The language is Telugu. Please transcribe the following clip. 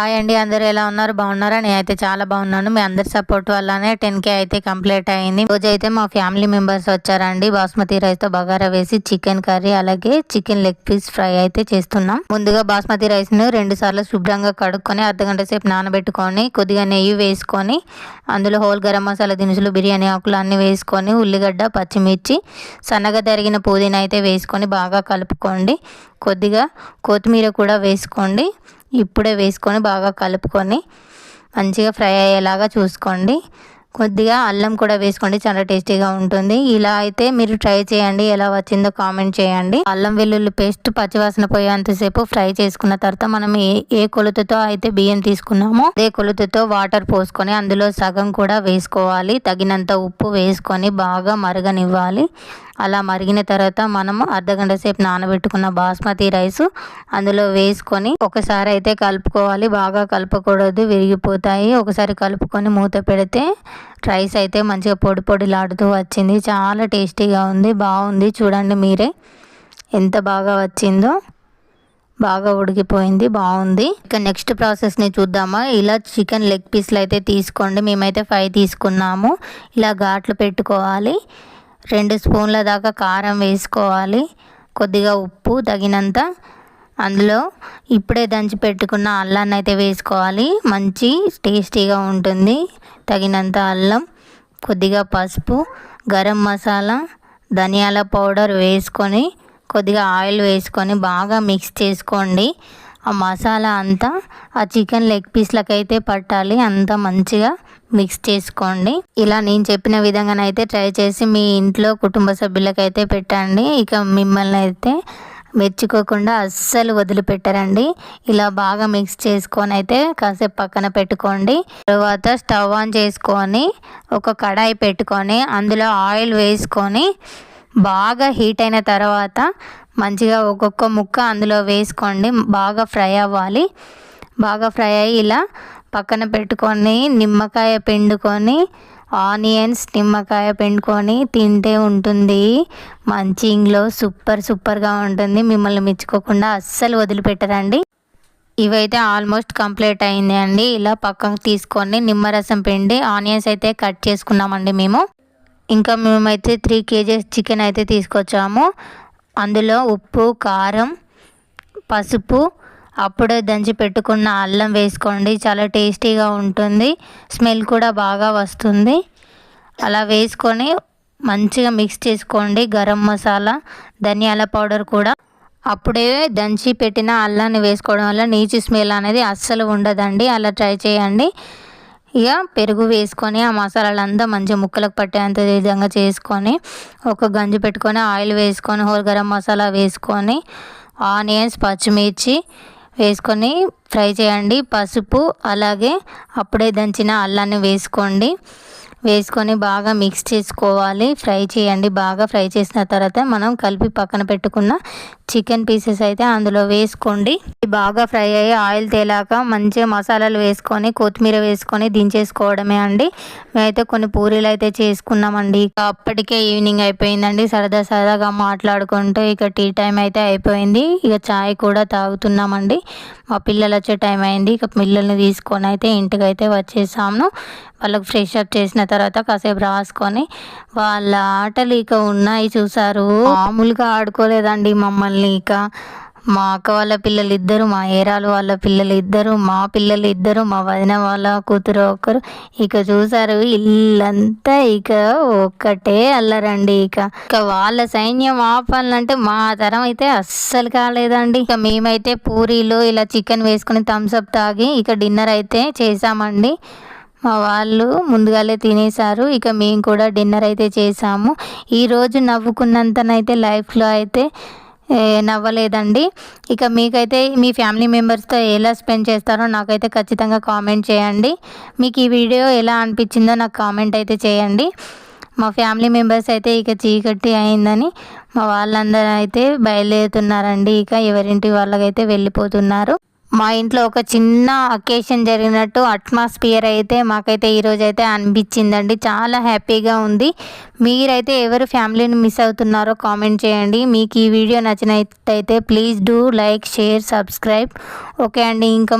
హాయ్ అండి అందరూ ఎలా ఉన్నారు? బాగున్నారా? నేనైతే చాలా బాగున్నాను. మీ అందరి సపోర్ట్ వల్లనే టెన్ కే అయితే కంప్లీట్ అయింది. రోజు అయితే మా ఫ్యామిలీ మెంబర్స్ వచ్చారండి. బాస్మతి రైస్తో బగారా వేసి చికెన్ కర్రీ అలాగే చికెన్ లెగ్ పీస్ ఫ్రై అయితే చేస్తున్నాం. ముందుగా బాస్మతి రైస్ను రెండు సార్లు శుభ్రంగా కడుక్కొని అర్ధగంట సేపు నానబెట్టుకొని కొద్దిగా నెయ్యి వేసుకొని అందులో హోల్ గరం మసాలా దినుసులు బిర్యానీ ఆకులు అన్ని వేసుకొని ఉల్లిగడ్డ పచ్చిమిర్చి సన్నగా తరిగిన పుదీనా అయితే వేసుకొని బాగా కలుపుకోండి. కొద్దిగా కొత్తిమీర కూడా వేసుకోండి. ఇప్పుడే వేసుకొని బాగా కలుపుకొని మంచిగా ఫ్రై అయ్యేలాగా చూసుకోండి. కొద్దిగా అల్లం కూడా వేసుకోండి చాలా టేస్టీగా ఉంటుంది. ఇలా అయితే మీరు ట్రై చేయండి ఎలా వచ్చిందో కామెంట్ చేయండి. అల్లం వెల్లుల్లి పేస్ట్ పచ్చివాసన పోయేంతసేపు ఫ్రై చేసుకున్న తర్వాత మనం ఏ ఏ కొలతతో అయితే బియ్యం తీసుకున్నామో అదే కొలతతో వాటర్ పోసుకొని అందులో సగం కూడా వేసుకోవాలి. తగినంత ఉప్పు వేసుకొని బాగా మరగనివ్వాలి. అలా మరిగిన తర్వాత మనము అర్ధగంట సేపు నానబెట్టుకున్న బాస్మతి రైస్ అందులో వేసుకొని ఒకసారి అయితే కలుపుకోవాలి. బాగా కలపకూడదు విరిగిపోతాయి. ఒకసారి కలుపుకొని మూత పెడితే రైస్ అయితే మంచిగా పొడి పొడిలాడుతూ వచ్చింది. చాలా టేస్టీగా ఉంది బాగుంది. చూడండి మీరే ఎంత బాగా వచ్చిందో. బాగా ఉడికిపోయింది బాగుంది. ఇక నెక్స్ట్ ప్రాసెస్ని చూద్దామా. ఇలా చికెన్ లెగ్ పీస్లు అయితే తీసుకోండి. మేమైతే ఫైవ్ తీసుకున్నాము. ఇలా ఘాట్లు పెట్టుకోవాలి. రెండు స్పూన్ల దాకా కారం వేసుకోవాలి. కొద్దిగా ఉప్పు తగినంత. అందులో ఇప్పుడే దంచి పెట్టుకున్న అల్లాన్ని అయితే వేసుకోవాలి. మంచి టేస్టీగా ఉంటుంది. తగినంత అల్లం కొద్దిగా పసుపు గరం మసాలా ధనియాల పౌడర్ వేసుకొని కొద్దిగా ఆయిల్ వేసుకొని బాగా మిక్స్ చేసుకోండి. ఆ మసాలా అంతా ఆ చికెన్ లెగ్ పీస్లకైతే పట్టాలి. అంతా మంచిగా మిక్స్ చేసుకోండి. ఇలా నేను చెప్పిన విధంగానైతే ట్రై చేసి మీ ఇంట్లో కుటుంబ సభ్యులకైతే పెట్టండి. ఇక మిమ్మల్ని అయితే మెచ్చుకోకుండా అస్సలు వదిలిపెట్టరండి. ఇలా బాగా మిక్స్ చేసుకొని అయితే కాసేపు పక్కన పెట్టుకోండి. తర్వాత స్టవ్ ఆన్ చేసుకొని ఒక కడాయి పెట్టుకొని అందులో ఆయిల్ వేసుకొని బాగా హీట్ అయిన తర్వాత మంచిగా ఒక్కొక్క ముక్క అందులో వేసుకోండి. బాగా ఫ్రై అవ్వాలి. బాగా ఫ్రై అయ్యి ఇలా పక్కన పెట్టుకొని నిమ్మకాయ పిండుకొని ఆనియన్స్ నిమ్మకాయ పిండుకొని తింటే ఉంటుంది. మంచింగ్లో సూపర్ సూపర్గా ఉంటుంది. మిమ్మల్ని మెచ్చుకోకుండా అస్సలు వదిలిపెట్టరండి. ఇవైతే ఆల్మోస్ట్ కంప్లీట్ అయింది అండి ఇలా పక్కకు తీసుకొని నిమ్మరసం పిండి ఆనియన్స్ అయితే కట్ చేసుకున్నామండి మేము. ఇంకా మేమైతే త్రీ కేజీస్ చికెన్ అయితే తీసుకొచ్చాము. అందులో ఉప్పు కారం పసుపు అప్పుడే దంచి పెట్టుకున్న అల్లం వేసుకోండి. చాలా టేస్టీగా ఉంటుంది. స్మెల్ కూడా బాగా వస్తుంది. అలా వేసుకొని మంచిగా మిక్స్ చేసుకోండి. గరం మసాలా ధనియాల పౌడర్ కూడా. అప్పుడే దంచి పెట్టిన అల్లాన్ని వేసుకోవడం వల్ల నీచు స్మెల్ అనేది అస్సలు ఉండదండి. అలా ట్రై చేయండి. ఇక పెరుగు వేసుకొని ఆ మసాలాలంతా మంచిగా ముక్కలకు పట్టేంత విధంగా చేసుకొని ఒక గంజి పెట్టుకొని ఆయిల్ వేసుకొని హోల్ గరం మసాలా వేసుకొని ఆనియన్స్ పచ్చిమిర్చి వేసుకొని ఫ్రై చేయండి పసుపు అలాగే అప్పుడే దంచిన అల్లాన్ని వేసుకోండి. వేసుకొని బాగా మిక్స్ చేసుకోవాలి. ఫ్రై చేయండి. బాగా ఫ్రై చేసిన తర్వాత మనం కలిపి పక్కన పెట్టుకున్న చికెన్ పీసెస్ అయితే అందులో వేసుకోండి. బాగా ఫ్రై అయ్యి ఆయిల్ తేలాక మంచిగా మసాలాలు వేసుకొని కొత్తిమీర వేసుకొని దించేసుకోవడమే అండి. మేమైతే కొన్ని పూరీలు అయితే చేసుకున్నామండి. ఇక అప్పటికే ఈవినింగ్ అయిపోయిందండి. సరదా సరదాగా మాట్లాడుకుంటూ ఇక టీ టైం అయితే అయిపోయింది. ఇక చాయ్ కూడా తాగుతున్నామండి. మా పిల్లలు వచ్చే టైం అయింది. ఇక పిల్లల్ని తీసుకొని అయితే ఇంటికి అయితే వచ్చేసాము. వాళ్ళకు ఫ్రెష్ అప్ చేసిన తర్వాత తర్వాత కాసేపు రాసుకొని వాళ్ళ ఆటలు ఇక ఉన్నాయి చూసారు మామూలుగా ఆడుకోలేదండి మమ్మల్ని ఇక. మా అక్క వాళ్ళ పిల్లలు ఇద్దరు మా ఏరాలు వాళ్ళ పిల్లలు ఇద్దరు మా పిల్లలు ఇద్దరు మా వదిన వాళ్ళ కూతురు ఒకరు. ఇక చూసారు ఇల్లంతా ఇక ఒక్కటే అల్లరండి ఇక. ఇక వాళ్ళ సైన్యం ఆపాలంటే మా తరం అయితే అస్సలు కాలేదండి. ఇక మేమైతే పూరీలు ఇలా చికెన్ వేసుకుని థమ్స్అప్ తాగి ఇక డిన్నర్ అయితే చేసామండి మా వాళ్ళు ముందుగాలే తినేశారు. ఇక మేము కూడా డిన్నర్ అయితే చేసాము ఈరోజు నవ్వుకున్నంతనైతే లైఫ్లో అయితే నవ్వలేదండి. ఇక మీకైతే మీ ఫ్యామిలీ మెంబర్స్తో ఎలా స్పెండ్ చేస్తారో నాకైతే ఖచ్చితంగా కామెంట్ చేయండి. మీకు ఈ వీడియో ఎలా అనిపించిందో నాకు కామెంట్ అయితే చేయండి. మా ఫ్యామిలీ మెంబర్స్ అయితే ఇక చీకటి అయిందని మా వాళ్ళందరూ అయితే బయలుదేరుతున్నారండి. ఇక ఎవరింటి వాళ్ళకైతే వెళ్ళిపోతున్నారు. మా ఇంట్లో ఒక చిన్న అకేషన్ జరిగినట్టు అట్మాస్ఫియర్ అయితే మాకైతే ఈరోజు అయితే అనిపించిందండి. చాలా హ్యాపీగా ఉంది. మీరైతే ఎవరు ఫ్యామిలీని మిస్ అవుతున్నారో కామెంట్ చేయండి. మీకు ఈ వీడియో నచ్చినట్టయితే please do like share subscribe okay అండి ఇంకా